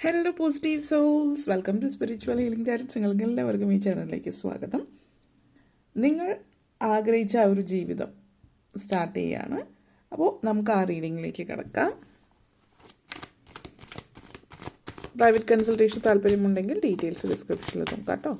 Hello positive souls welcome to spiritual healing directs നിങ്ങൾക്ക് എല്ലാവർക്കും ഈ ചാനലിലേക്ക് സ്വാഗതം. നിങ്ങൾ ആഗ്രഹിച്ച ആ ഒരു ജീവിതം സ്റ്റാർട്ട് ചെയ്യാണ്. അപ്പോൾ നമുക്ക് ആ റീഡിങ്ങിലേക്ക് കിടക്കാം. പ്രൈവറ്റ് കൺസൾട്ടേഷൻ താല്പര്യമുണ്ടെങ്കിൽ ഡീറ്റെയിൽസ് ഡിസ്ക്രിപ്ഷനിൽ നോക്കാം കേട്ടോ.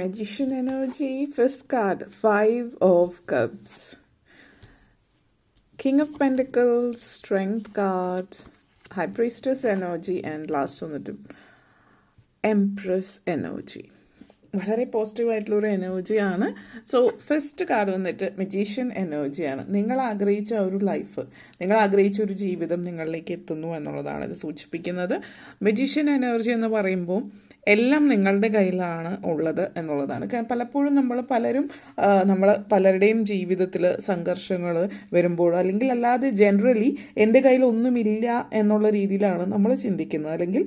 Magician energy, first card, Five of Cups. King of Pentacles, Strength card, High Priestess energy, and last വന്നിട്ട് Empress Energy. വളരെ പോസിറ്റീവ് ആയിട്ടുള്ള ഒരു എനർജിയാണ് സോ ഫസ്റ്റ് കാർഡ് വന്നിട്ട് മെജീഷ്യൻ എനർജിയാണ് നിങ്ങൾ ആഗ്രഹിച്ച ഒരു ലൈഫ് നിങ്ങൾ ആഗ്രഹിച്ച ഒരു ജീവിതം നിങ്ങളിലേക്ക് എത്തുന്നു എന്നുള്ളതാണ് ഇത് സൂചിപ്പിക്കുന്നത് മെജീഷ്യൻ എനർജി എന്ന് പറയുമ്പോൾ എല്ലാം നിങ്ങളുടെ കയ്യിലാണ് ഉള്ളത് എന്നുള്ളതാണ്. കാരണം പലപ്പോഴും നമ്മൾ പലരും നമ്മൾ പലരുടെയും ജീവിതത്തിൽ സംഘർഷങ്ങൾ വരുമ്പോൾ അല്ലെങ്കിൽ അല്ലാതെ ജനറലി എന്റെ കയ്യിൽ ഒന്നുമില്ല എന്നുള്ള രീതിയിലാണ് നമ്മൾ ചിന്തിക്കുന്നത്. അല്ലെങ്കിൽ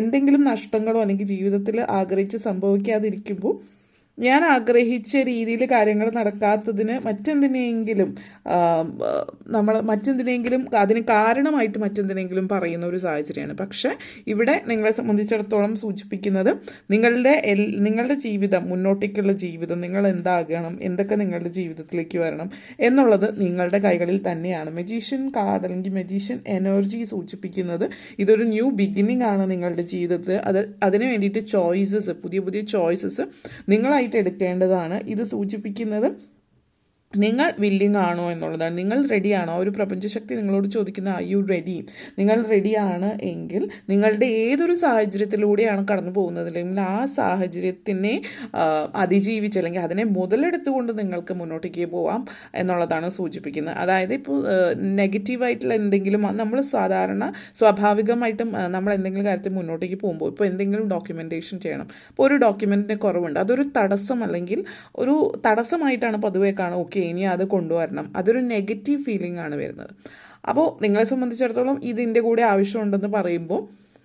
എന്തെങ്കിലും നഷ്ടങ്ങളോ അല്ലെങ്കിൽ ജീവിതത്തിൽ ആഗ്രഹിച്ച് സംഭവിക്കാതിരിക്കുമ്പോൾ ഞാൻ ആഗ്രഹിച്ച രീതിയിൽ കാര്യങ്ങൾ നടക്കാത്തതിന് മറ്റെന്തിനെങ്കിലും നമ്മൾ മറ്റെന്തിനെങ്കിലും അതിന് കാരണമായിട്ട് മറ്റെന്തിനെങ്കിലും പറയുന്ന ഒരു സാഹചര്യമാണ്. പക്ഷേ ഇവിടെ നിങ്ങളെ സംബന്ധിച്ചിടത്തോളം സൂചിപ്പിക്കുന്നത് നിങ്ങളുടെ നിങ്ങളുടെ ജീവിതം മുന്നോട്ടേക്കുള്ള ജീവിതം നിങ്ങൾ എന്താകണം എന്തൊക്കെ നിങ്ങളുടെ ജീവിതത്തിലേക്ക് വരണം എന്നുള്ളത് നിങ്ങളുടെ കൈകളിൽ തന്നെയാണ്. മെജീഷ്യൻ കാർഡ് അല്ലെങ്കിൽ മെജീഷ്യൻ എനർജി സൂചിപ്പിക്കുന്നത് ഇതൊരു ന്യൂ ബിഗിനിങ് ആണ് നിങ്ങളുടെ ജീവിതത്തിൽ. അത് അതിന് വേണ്ടിയിട്ട് ചോയ്സസ് പുതിയ പുതിയ ചോയ്സസ് നിങ്ങളായിട്ട് എടുക്കേണ്ടതാണ്. ഇത് സൂചിപ്പിക്കുന്നത് നിങ്ങൾ വില്ലിങ് ആണോ എന്നുള്ളതാണ് നിങ്ങൾ റെഡിയാണോ ഒരു പ്രപഞ്ചശക്തി നിങ്ങളോട് ചോദിക്കുന്ന ഐ യു റെഡി നിങ്ങൾ റെഡിയാണ് എങ്കിൽ നിങ്ങളുടെ ഏതൊരു സാഹചര്യത്തിലൂടെയാണ് കടന്നു പോകുന്നത്. അല്ലെങ്കിൽ ആ സാഹചര്യത്തിനെ അതിജീവിച്ച് അല്ലെങ്കിൽ അതിനെ മുതലെടുത്തുകൊണ്ട് നിങ്ങൾക്ക് മുന്നോട്ടേക്ക് പോവാം എന്നുള്ളതാണ് സൂചിപ്പിക്കുന്നത്. അതായത് ഇപ്പോൾ നെഗറ്റീവായിട്ടുള്ള എന്തെങ്കിലും നമ്മൾ സാധാരണ സ്വാഭാവികമായിട്ടും നമ്മൾ എന്തെങ്കിലും കാര്യത്തിൽ മുന്നോട്ടേക്ക് പോകുമ്പോൾ ഇപ്പോൾ എന്തെങ്കിലും ഡോക്യുമെന്റേഷൻ ചെയ്യണം. അപ്പോൾ ഒരു ഡോക്യുമെന്റിന് കുറവുണ്ട്. അതൊരു തടസ്സം അല്ലെങ്കിൽ ഒരു തടസ്സമായിട്ടാണ് പൊതുവേ കാണുക ഓക്കെ ഇനി അത് കൊണ്ടുവരണം. അതൊരു നെഗറ്റീവ് ഫീലിംഗ് ആണ് വരുന്നത്. അപ്പോൾ നിങ്ങളെ സംബന്ധിച്ചിടത്തോളം ഇതിന്റെ കൂടെ ആവശ്യമുണ്ടെന്ന് പറയുമ്പോൾ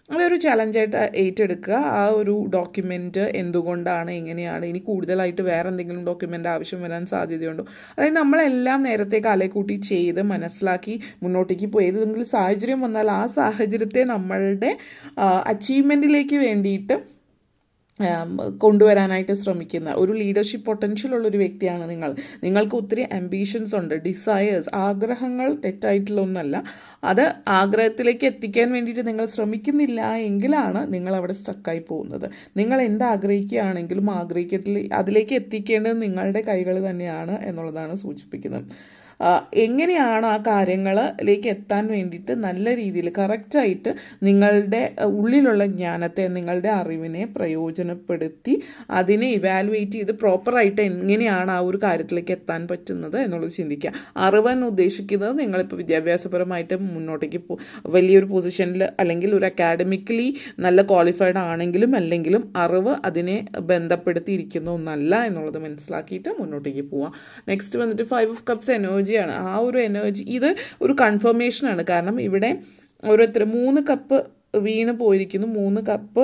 അതൊരു ചലഞ്ചായിട്ട് ഏറ്റെടുക്കുക. ആ ഒരു ഡോക്യുമെന്റ് എന്തുകൊണ്ടാണ് എങ്ങനെയാണ് ഇനി കൂടുതലായിട്ട് വേറെ എന്തെങ്കിലും ഡോക്യുമെന്റ് ആവശ്യം വരാൻ സാധ്യതയുണ്ടോ? അതായത് നമ്മളെല്ലാം നേരത്തെ കാലേക്കൂട്ടി ചെയ്ത് മനസ്സിലാക്കി മുന്നോട്ടേക്ക് പോയി ഏതെങ്കിലും സാഹചര്യം വന്നാൽ ആ സാഹചര്യത്തെ നമ്മളുടെ അച്ചീവ്മെന്റിലേക്ക് വേണ്ടിയിട്ട് കൊണ്ടുവരാനായിട്ട് ശ്രമിക്കുന്ന ഒരു ലീഡർഷിപ്പ് പൊട്ടൻഷ്യൽ ഉള്ള ഒരു വ്യക്തിയാണ് നിങ്ങൾ. നിങ്ങൾക്ക് ഒത്തിരി അംബീഷൻസ് ഉണ്ട് ഡിസയേഴ്സ് ആഗ്രഹങ്ങൾ തെറ്റായിട്ടുള്ള ഒന്നല്ല. അത് ആഗ്രഹത്തിലേക്ക് എത്തിക്കാൻ വേണ്ടിയിട്ട് നിങ്ങൾ ശ്രമിക്കുന്നില്ല എങ്കിലാണ് നിങ്ങൾ അവിടെ സ്റ്റക്കായി പോകുന്നത്. നിങ്ങൾ എന്ത് ആഗ്രഹിക്കുകയാണെങ്കിലും ആഗ്രഹിക്കത്തിൽ അതിലേക്ക് എത്തിക്കേണ്ടത് നിങ്ങളുടെ കൈകൾ തന്നെയാണ് എന്നുള്ളതാണ് സൂചിപ്പിക്കുന്നത്. എങ്ങനെയാണ് ആ കാര്യങ്ങളിലേക്ക് എത്താൻ വേണ്ടിയിട്ട് നല്ല രീതിയിൽ കറക്റ്റായിട്ട് നിങ്ങളുടെ ഉള്ളിലുള്ള ജ്ഞാനത്തെ നിങ്ങളുടെ അറിവിനെ പ്രയോജനപ്പെടുത്തി അതിനെ ഇവാലുവേറ്റ് ചെയ്ത് പ്രോപ്പറായിട്ട് എങ്ങനെയാണ് ആ ഒരു കാര്യത്തിലേക്ക് എത്താൻ പറ്റുന്നത് എന്നുള്ളത് ചിന്തിക്കുക. അറിവെന്ന് ഉദ്ദേശിക്കുന്നത് നിങ്ങളിപ്പോൾ വിദ്യാഭ്യാസപരമായിട്ട് മുന്നോട്ടേക്ക് പോ വലിയൊരു പൊസിഷനിൽ അല്ലെങ്കിൽ ഒരു അക്കാഡമിക്കലി നല്ല ക്വാളിഫൈഡ് ആണെങ്കിലും അല്ലെങ്കിലും അറിവ് അതിനെ ബന്ധപ്പെടുത്തിയിരിക്കുന്ന ഒന്നല്ല എന്നുള്ളത് മനസ്സിലാക്കിയിട്ട് മുന്നോട്ടേക്ക് പോവാം. നെക്സ്റ്റ് വന്നിട്ട് ഫൈവ് ഓഫ് കപ്സ് എനർജിയാണ്. ആ ഒരു എനർജി ഇത് ഒരു കൺഫർമേഷനാണ് കാരണം ഇവിടെ ഓരോരുത്തർ മൂന്ന് കപ്പ് വീണ് പോയിരിക്കുന്നു. മൂന്ന് കപ്പ്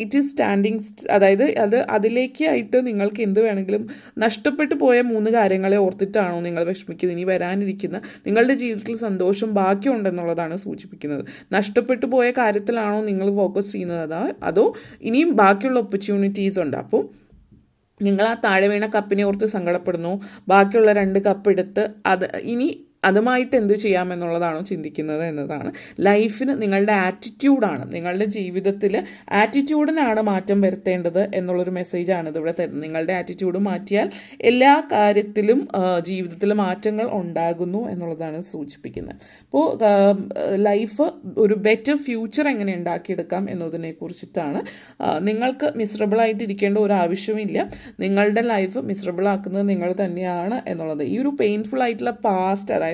ഇറ്റ് ഈസ് സ്റ്റാൻഡിങ് അതായത് അത് അതിലേക്ക് ആയിട്ട് നിങ്ങൾക്ക് എന്ത് വേണമെങ്കിലും നഷ്ടപ്പെട്ടു പോയ മൂന്ന് കാര്യങ്ങളെ ഓർത്തിട്ടാണോ നിങ്ങൾ വിഷമിക്കുന്നത്. ഇനി വരാനിരിക്കുന്ന നിങ്ങളുടെ ജീവിതത്തിൽ സന്തോഷം ബാക്കിയുണ്ടെന്നുള്ളതാണ് സൂചിപ്പിക്കുന്നത്. നഷ്ടപ്പെട്ടു പോയ കാര്യത്തിലാണോ നിങ്ങൾ ഫോക്കസ് ചെയ്യുന്നത്? അതോ അതോ ഇനിയും ബാക്കിയുള്ള ഓപ്പർച്യൂണിറ്റീസ് ഉണ്ട്. അപ്പോൾ നിങ്ങൾ ആ താഴെ വീണ കപ്പിനെ ഓർത്ത് സങ്കടപ്പെടുന്നു. ബാക്കിയുള്ള രണ്ട് കപ്പ് എടുത്ത് അത് ഇനി അതുമായിട്ട് എന്ത് ചെയ്യാമെന്നുള്ളതാണോ ചിന്തിക്കുന്നത് എന്നതാണ്. ലൈഫിന് നിങ്ങളുടെ ആറ്റിറ്റ്യൂഡാണ് നിങ്ങളുടെ ജീവിതത്തിൽ ആറ്റിറ്റ്യൂഡിനാണ് മാറ്റം വരുത്തേണ്ടത് എന്നുള്ളൊരു മെസ്സേജാണ് ഇതിവിടെ തരുന്നത്. നിങ്ങളുടെ ആറ്റിറ്റ്യൂഡ് മാറ്റിയാൽ എല്ലാ കാര്യത്തിലും ജീവിതത്തിൽ മാറ്റങ്ങൾ ഉണ്ടാകുന്നു എന്നുള്ളതാണ് സൂചിപ്പിക്കുന്നത്. അപ്പോൾ ലൈഫ് ഒരു ബെറ്റർ ഫ്യൂച്ചർ എങ്ങനെ ഉണ്ടാക്കിയെടുക്കാം എന്നതിനെ കുറിച്ചിട്ടാണ്. നിങ്ങൾക്ക് മിസറബിൾ ആയിട്ട് ഇരിക്കേണ്ട ഒരു ആവശ്യമില്ല. നിങ്ങളുടെ ലൈഫ് മിസറബിൾ ആക്കുന്നത് നിങ്ങൾ തന്നെയാണ് എന്നുള്ളത്. ഈ ഒരു പെയിൻഫുൾ ആയിട്ടുള്ള പാസ്റ്റ് അതായത്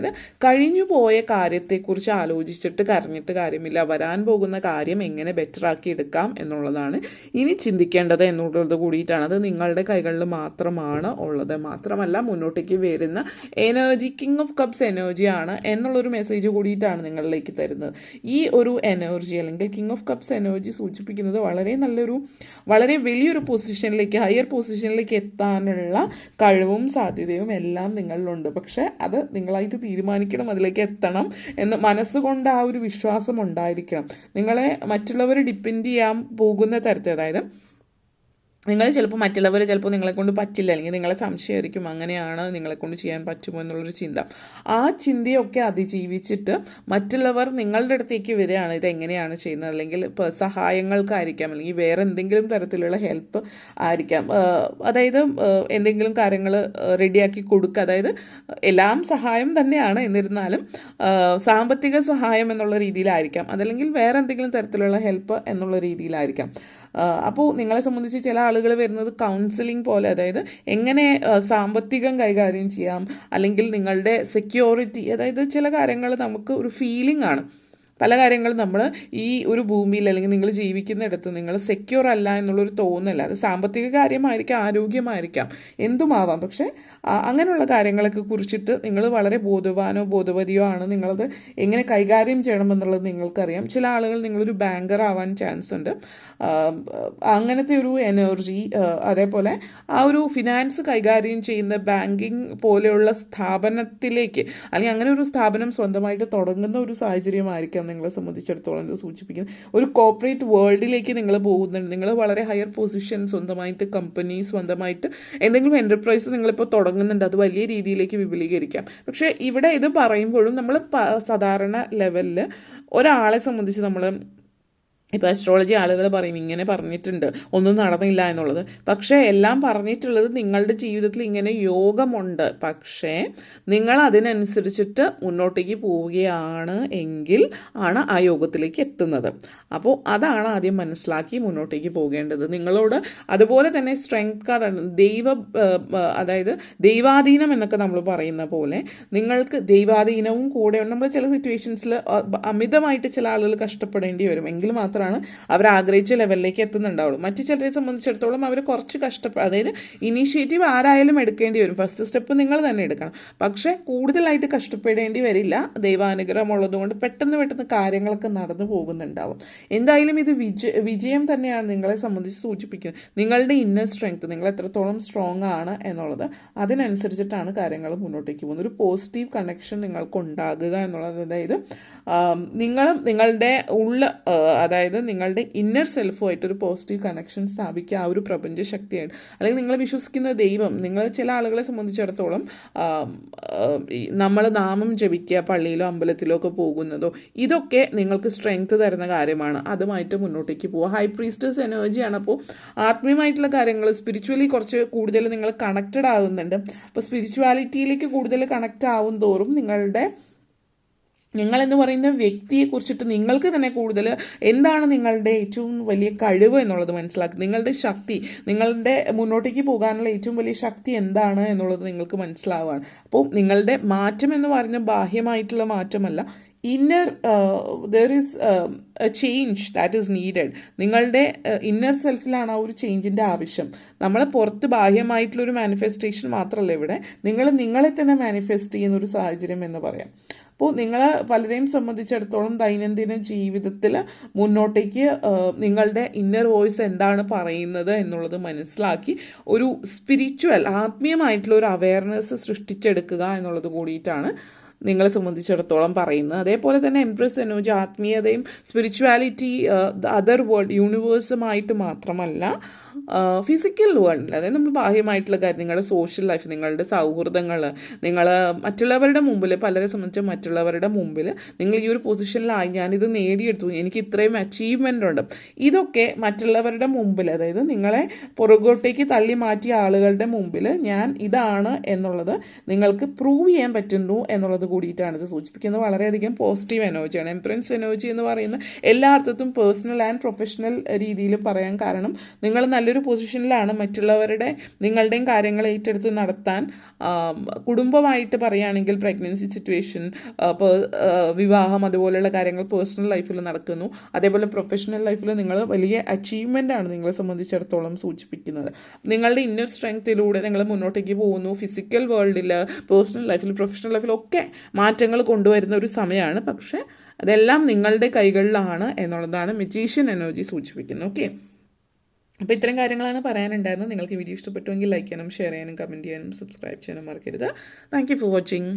കഴിഞ്ഞു പോയ കാര്യത്തെക്കുറിച്ച് ആലോചിച്ചിട്ട് കരഞ്ഞിട്ട് കാര്യമില്ല. വരാൻ പോകുന്ന കാര്യം എങ്ങനെ ബെറ്റർ ആക്കി എടുക്കാം എന്നുള്ളതാണ് ഇനി ചിന്തിക്കേണ്ടത് എന്നുള്ളത് കൂടിയിട്ടാണ്. അത് നിങ്ങളുടെ കൈകളിൽ മാത്രമാണ് ഉള്ളത്. മാത്രമല്ല മുന്നോട്ടേക്ക് വരുന്ന എനർജി കിങ് ഓഫ് കപ്സ് എനർജിയാണ് എന്നുള്ളൊരു മെസ്സേജ് കൂടിയിട്ടാണ് നിങ്ങളിലേക്ക് തരുന്നത്. ഈ ഒരു എനർജി അല്ലെങ്കിൽ കിങ് ഓഫ് കപ്സ് എനർജി സൂചിപ്പിക്കുന്നത് വളരെ നല്ലൊരു വളരെ വലിയൊരു പൊസിഷനിലേക്ക് ഹയർ പൊസിഷനിലേക്ക് എത്താനുള്ള കഴിവും സാധ്യതയും എല്ലാം നിങ്ങളിലുണ്ട്. പക്ഷെ അത് നിങ്ങളായിട്ട് തീരുമാനിക്കണം അതിലേക്ക് എത്തണം എന്ന് മനസ്സുകൊണ്ട് ആ ഒരു വിശ്വാസം ഉണ്ടായിരിക്കണം. നിങ്ങളെ മറ്റുള്ളവർ ഡിപ്പെൻഡ് ചെയ്യാൻ പോകുന്ന തരത്തിൽ അതായത് നിങ്ങൾ ചിലപ്പോൾ മറ്റുള്ളവർ ചിലപ്പോൾ നിങ്ങളെ കൊണ്ട് പറ്റില്ല അല്ലെങ്കിൽ നിങ്ങളെ സംശയമായിരിക്കും അങ്ങനെയാണ് നിങ്ങളെ കൊണ്ട് ചെയ്യാൻ പറ്റുമോ എന്നുള്ളൊരു ചിന്ത. ആ ചിന്തയൊക്കെ അതിജീവിച്ചിട്ട് മറ്റുള്ളവർ നിങ്ങളുടെ അടുത്തേക്ക് വരികയാണ് ഇത് എങ്ങനെയാണ് ചെയ്യുന്നത്? അല്ലെങ്കിൽ സഹായങ്ങൾക്കായിരിക്കാം അല്ലെങ്കിൽ വേറെ എന്തെങ്കിലും തരത്തിലുള്ള ഹെൽപ്പ് ആയിരിക്കാം. അതായത് എന്തെങ്കിലും കാര്യങ്ങൾ റെഡിയാക്കി കൊടുക്കുക അതായത് എല്ലാം സഹായം തന്നെയാണ് എന്നിരുന്നാലും സാമ്പത്തിക സഹായം എന്നുള്ള രീതിയിലായിരിക്കാം അതല്ലെങ്കിൽ വേറെ എന്തെങ്കിലും തരത്തിലുള്ള ഹെൽപ്പ് എന്നുള്ള രീതിയിലായിരിക്കാം. അപ്പോൾ നിങ്ങളെ സംബന്ധിച്ച് ചില ആളുകൾ വരുന്നത് കൗൺസിലിംഗ് പോലെ. അതായത് എങ്ങനെ സാമ്പത്തികം കൈകാര്യം ചെയ്യാം അല്ലെങ്കിൽ നിങ്ങളുടെ സെക്യൂരിറ്റി അതായത് ചില കാര്യങ്ങൾ നമുക്ക് ഒരു ഫീലിംഗ് ആണ്. പല കാര്യങ്ങളും നമ്മൾ ഈ ഒരു ഭൂമിയിൽ അല്ലെങ്കിൽ നിങ്ങൾ ജീവിക്കുന്നിടത്ത് നിങ്ങൾ സെക്യൂർ അല്ല എന്നുള്ളൊരു തോന്നല അത് സാമ്പത്തിക കാര്യമായിരിക്കാം ആരോഗ്യമായിരിക്കാം എന്തുമാവാം. പക്ഷേ അങ്ങനെയുള്ള കാര്യങ്ങളൊക്കെ കുറിച്ചിട്ട് നിങ്ങൾ വളരെ ബോധവാനോ ബോധവതിയോ ആണ്. നിങ്ങളത് എങ്ങനെ കൈകാര്യം ചെയ്യണമെന്നുള്ളത് നിങ്ങൾക്കറിയാം. ചില ആളുകൾ നിങ്ങളൊരു ബാങ്കർ ആവാൻ ചാൻസ് ഉണ്ട്. അങ്ങനത്തെ ഒരു എനർജി അതേപോലെ ആ ഒരു ഫിനാൻസ് കൈകാര്യം ചെയ്യുന്ന ബാങ്കിങ് പോലെയുള്ള സ്ഥാപനത്തിലേക്ക് അല്ലെങ്കിൽ അങ്ങനെ ഒരു സ്ഥാപനം സ്വന്തമായിട്ട് തുടങ്ങുന്ന ഒരു സാഹചര്യമായിരിക്കാം നിങ്ങളെ സംബന്ധിച്ചിടത്തോളം ഇത് സൂചിപ്പിക്കുന്നത് ഒരു കോർപ്പറേറ്റ് വേൾഡിലേക്ക് നിങ്ങൾ പോകുന്നുണ്ട്. നിങ്ങൾ വളരെ ഹയർ പൊസിഷൻ സ്വന്തമായിട്ട് കമ്പനി സ്വന്തമായിട്ട് എന്തെങ്കിലും എന്റർപ്രൈസ് നിങ്ങളിപ്പോൾ തുടങ്ങുന്നുണ്ട്. അത് വലിയ രീതിയിലേക്ക് വിപുലീകരിക്കാം. പക്ഷേ ഇവിടെ ഇത് പറയുമ്പോഴും നമ്മൾ സാധാരണ ലെവലിൽ ഒരാളെ സംബന്ധിച്ച് നമ്മൾ ഇപ്പോൾ അസ്ട്രോളജി ആളുകൾ പറയും ഇങ്ങനെ പറഞ്ഞിട്ടുണ്ട് ഒന്നും നടന്നില്ല എന്നുള്ളത്. പക്ഷേ എല്ലാം പറഞ്ഞിട്ടുള്ളത് നിങ്ങളുടെ ജീവിതത്തിൽ ഇങ്ങനെ യോഗമുണ്ട്. പക്ഷേ നിങ്ങൾ അതിനനുസരിച്ചിട്ട് മുന്നോട്ടേക്ക് പോവുകയാണ് എങ്കിൽ ആണ് ആ യോഗത്തിലേക്ക് എത്തുന്നത്. അപ്പോൾ അതാണ് ആദ്യം മനസ്സിലാക്കി മുന്നോട്ടേക്ക് പോകേണ്ടത്. നിങ്ങളോട് അതുപോലെ തന്നെ സ്ട്രെങ്ത് കാർഡാണ് ദൈവ അതായത് ദൈവാധീനം എന്നൊക്കെ നമ്മൾ പറയുന്ന പോലെ നിങ്ങൾക്ക് ദൈവാധീനവും കൂടെ നമ്മൾ ചില സിറ്റുവേഷൻസിൽ അമിതമായിട്ട് ചില ആളുകൾ കഷ്ടപ്പെടേണ്ടി വരും. എങ്കിൽ മാത്രമാണ് അവർ ആഗ്രഹിച്ച ലെവലിലേക്ക് എത്തുന്നുണ്ടാവുള്ളൂ. മറ്റു ചിലരെ സംബന്ധിച്ചിടത്തോളം അവർ കുറച്ച് കഷ്ടപ്പെട്ട അതായത് ഇനീഷ്യേറ്റീവ് ആരായാലും എടുക്കേണ്ടി വരും. ഫസ്റ്റ് സ്റ്റെപ്പ് നിങ്ങൾ തന്നെ എടുക്കണം. പക്ഷേ കൂടുതലായിട്ട് കഷ്ടപ്പെടേണ്ടി വരില്ല. ദൈവാനുഗ്രഹം ഉള്ളതുകൊണ്ട് പെട്ടെന്ന് പെട്ടെന്ന് കാര്യങ്ങളൊക്കെ നടന്നു പോകുന്നുണ്ടാവും. എന്തായാലും ഇത് വിജ വിജയം തന്നെയാണ് നിങ്ങളെ സംബന്ധിച്ച് സൂചിപ്പിക്കുന്നത്. നിങ്ങളുടെ ഇന്നർ സ്ട്രെങ്ത് നിങ്ങൾ എത്രത്തോളം സ്ട്രോങ് ആണ് എന്നുള്ളത് അതിനനുസരിച്ചിട്ടാണ് കാര്യങ്ങൾ മുന്നോട്ടേക്ക് പോകുന്നത്. ഒരു പോസിറ്റീവ് കണക്ഷൻ നിങ്ങൾക്ക് ഉണ്ടാകുക എന്നുള്ളത് അതായത് നിങ്ങളും നിങ്ങളുടെ ഉള്ള ആ, അതായത് നിങ്ങളുടെ ഇന്നർ സെൽഫുമായിട്ട് ഒരു പോസിറ്റീവ് കണക്ഷൻ സ്ഥാപിക്കുക ആ ഒരു പ്രപഞ്ച ശക്തിയായിട്ട്. അല്ലെങ്കിൽ നിങ്ങൾ വിശ്വസിക്കുന്ന ദൈവം നിങ്ങൾ ചില ആളുകളെ സംബന്ധിച്ചിടത്തോളം നമ്മൾ നാമം ജപിക്കുക പള്ളിയിലോ അമ്പലത്തിലോ ഒക്കെ പോകുന്നതോ ഇതൊക്കെ നിങ്ങൾക്ക് സ്ട്രെങ്ത് തരുന്ന കാര്യമാണ്. അതുമായിട്ട് മുന്നോട്ടേക്ക് പോവുക. ഹൈ പ്രീസ്റ്റേഴ്സ് എനർജിയാണ് അപ്പോൾ ആത്മീയമായിട്ടുള്ള കാര്യങ്ങൾ സ്പിരിച്വലി കുറച്ച് കൂടുതൽ നിങ്ങൾ കണക്റ്റഡ് ആകുന്നുണ്ട് അപ്പോൾ സ്പിരിച്വാലിറ്റിയിലേക്ക് കൂടുതൽ കണക്റ്റ് ആവും തോറും നിങ്ങളുടെ നിങ്ങളെന്ന് പറയുന്ന വ്യക്തിയെ കുറിച്ചിട്ട് നിങ്ങൾക്ക് തന്നെ കൂടുതൽ എന്താണ് നിങ്ങളുടെ ഏറ്റവും വലിയ കഴിവ് എന്നുള്ളത് മനസ്സിലാക്കുക. നിങ്ങളുടെ ശക്തി നിങ്ങളുടെ മുന്നോട്ടേക്ക് പോകാനുള്ള ഏറ്റവും വലിയ ശക്തി എന്താണ് എന്നുള്ളത് നിങ്ങൾക്ക് മനസ്സിലാവുകയാണ് അപ്പോൾ നിങ്ങളുടെ മാറ്റം എന്ന് പറഞ്ഞ ബാഹ്യമായിട്ടുള്ള മാറ്റമല്ല inner there is a change that is needed നിങ്ങളുടെ ഇന്നർ സെൽഫിലാണ് ആ ഒരു ചേഞ്ചിന്റെ ആവശ്യം. നമ്മളെ പുറത്ത് ബാഹ്യമായിട്ടുള്ളൊരു മാനിഫെസ്റ്റേഷൻ മാത്രമല്ല ഇവിടെ. നിങ്ങൾ നിങ്ങളെ തന്നെ മാനിഫെസ്റ്റ് ചെയ്യുന്ന ഒരു സാഹചര്യം എന്ന് പറയാം. അപ്പോൾ നിങ്ങൾ പലരെയും സംബന്ധിച്ചിടത്തോളം ദൈനംദിന ജീവിതത്തിൽ മുന്നോട്ടേക്ക് നിങ്ങളുടെ ഇന്നർ വോയിസ് എന്താണ് പറയുന്നത് എന്നുള്ളത് മനസ്സിലാക്കി ഒരു സ്പിരിച്വൽ ആത്മീയമായിട്ടുള്ള ഒരു അവയർനെസ് സൃഷ്ടിച്ചെടുക്കുക എന്നുള്ളത് കൂടിയിട്ടാണ് നിങ്ങളെ സംബന്ധിച്ചിടത്തോളം പറയുന്നത്. അതേപോലെ തന്നെ എംപ്രസ് എനർജി ആത്മീയതയും സ്പിരിച്വാലിറ്റി അതർ വേൾഡ് യൂണിവേഴ്സുമായിട്ട് മാത്രമല്ല ഫിസിക്കൽ വേൾഡിൽ അതായത് നമ്മൾ ബാഹ്യമായിട്ടുള്ള കാര്യം നിങ്ങളുടെ സോഷ്യൽ ലൈഫ് നിങ്ങളുടെ സൗഹൃദങ്ങൾ നിങ്ങൾ മറ്റുള്ളവരുടെ മുമ്പിൽ പലരെ സംബന്ധിച്ച് മറ്റുള്ളവരുടെ മുമ്പിൽ നിങ്ങൾ ഈ ഒരു പൊസിഷനിലായി ഞാനിത് നേടിയെടുത്തു. എനിക്ക് ഇത്രയും അച്ചീവ്മെന്റ് ഉണ്ട്. ഇതൊക്കെ മറ്റുള്ളവരുടെ മുമ്പിൽ അതായത് നിങ്ങളെ പുറകോട്ടേക്ക് തള്ളി മാറ്റിയ ആളുകളുടെ മുമ്പിൽ ഞാൻ ഇതാണ് എന്നുള്ളത് നിങ്ങൾക്ക് പ്രൂവ് ചെയ്യാൻ പറ്റുന്നു എന്നുള്ളത് കൂടിയിട്ടാണ് ഇത് സൂചിപ്പിക്കുന്നത്. വളരെയധികം പോസിറ്റീവ് എനർജിയാണ് എംപ്രൻസ് എനർജി എന്ന് പറയുന്ന എല്ലാ അർത്ഥത്തും പേഴ്സണൽ ആൻഡ് പ്രൊഫഷണൽ രീതിയിൽ പറയാൻ കാരണം നിങ്ങൾ നല്ലൊരു പൊസിഷനിലാണ് മറ്റുള്ളവരുടെ നിങ്ങളുടെയും കാര്യങ്ങൾ ഏറ്റെടുത്ത് നടത്താൻ കുടുംബമായിട്ട് പറയുകയാണെങ്കിൽ പ്രഗ്നൻസി സിറ്റുവേഷൻ വിവാഹം അതുപോലെയുള്ള കാര്യങ്ങൾ പേഴ്സണൽ ലൈഫിൽ നടക്കുന്നു. അതേപോലെ പ്രൊഫഷണൽ ലൈഫിൽ നിങ്ങൾ വലിയ അച്ചീവ്മെന്റ് ആണ് നിങ്ങളെ സംബന്ധിച്ചിടത്തോളം സൂചിപ്പിക്കുന്നത്. നിങ്ങളുടെ ഇന്നർ സ്ട്രെങ്ത്തിലൂടെ നിങ്ങൾ മുന്നോട്ടേക്ക് പോകുന്നു. ഫിസിക്കൽ വേൾഡിൽ പേഴ്സണൽ ലൈഫിൽ പ്രൊഫഷണൽ ലൈഫിലൊക്കെ മാറ്റങ്ങൾ കൊണ്ടുവരുന്ന ഒരു സമയമാണ്. പക്ഷേ അതെല്ലാം നിങ്ങളുടെ കൈകളിലാണ് എന്നുള്ളതാണ് മെജീഷ്യൻ എനർജി സൂചിപ്പിക്കുന്നത്. ഓക്കെ അപ്പോൾ ഇത്തരം കാര്യങ്ങളാണ് പറയാനുണ്ടായിരുന്നത്. നിങ്ങൾക്ക് വീഡിയോ ഇഷ്ടപ്പെട്ടുവെങ്കിൽ ലൈക്ക് ചെയ്യാനും ഷെയർ ചെയ്യാനും കമന്റ് ചെയ്യാനും സബ്സ്ക്രൈബ് ചെയ്യാനും മറക്കരുത്. Thank you for watching